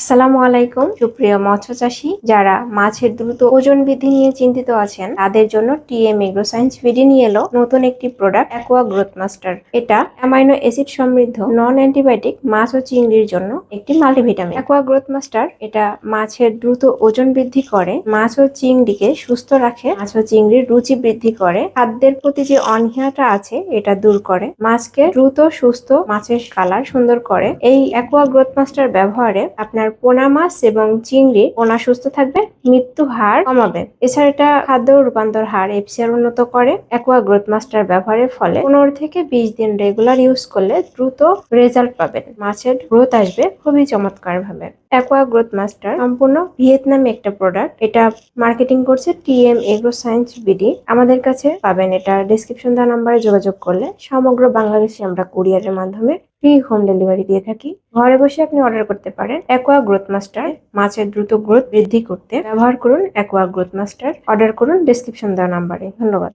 আসসালামু আলাইকুম, সুপ্রিয় মৎস্য চাষী যারা মাছের দ্রুত ওজন বৃদ্ধি নিয়ে চিন্তিত আছেন, তাদের জন্য টিএম এগ্রো সায়েন্স ভিডি নিয়ে এলো নতুন একটি প্রোডাক্ট, অ্যাকোয়া গ্রোথ মাস্টার। এটা অ্যামাইনো অ্যাসিড সমৃদ্ধ নন অ্যান্টিবায়োটিক মাছ ও চিংড়ির জন্য একটি মাল্টিভিটামিন। অ্যাকোয়া গ্রোথ মাস্টার, এটা মাছের দ্রুত ওজন বৃদ্ধি করে, মাছ ও চিংড়িকে সুস্থ রাখে, মাছ ও চিংড়ির রুচি বৃদ্ধি করে, খাদ্যের প্রতি যে অনীহাটা আছে, এটা দূর করে, মাছকে দ্রুত, সুস্থ মাছের কালার সুন্দর করে। এই অ্যাকোয়া গ্রোথ মাস্টার ব্যবহারে আপনার পোনা মাছ এবং চিংড়ি, পোনা সুস্থ থাকবে, মৃত্যু হার কমাবে। এছাড়া এটা খাদ্য রূপান্তর হার এফসিআর উন্নত করে, অ্যাকোয়া গ্রোথ মাস্টার ব্যবহারের ফলে। পনেরো থেকে বিশ দিন রেগুলার ইউজ করলে দ্রুত রেজাল্ট পাবেন। মাছের গ্রোথ আসবে খুবই চমৎকার ভাবে অ্যাকোয়া গ্রোথ মাস্টার সম্পূর্ণ ভিয়েতনামে একটা প্রোডাক্ট। এটা মার্কেটিং করছে টিএম এগ্রো সায়েন্স বিডি। আমাদের কাছে পাবেন। এটা ডিসক্রিপশন দেওয়া নাম্বারে যোগাযোগ করলে সমগ্র বাংলাদেশে আমরা কুরিয়ারের মাধ্যমে ফ্রি হোম ডেলিভারি দিয়ে থাকি। ঘরে বসে আপনি অর্ডার করতে পারেন অ্যাকোয়া গ্রোথ মাস্টার মাছের দ্রুত গ্রোথ বৃদ্ধি করতে। ব্যবহার করুন অ্যাকোয়া গ্রোথ মাস্টার অর্ডার করুন ডিসক্রিপশন দেওয়া নাম্বারে ধন্যবাদ।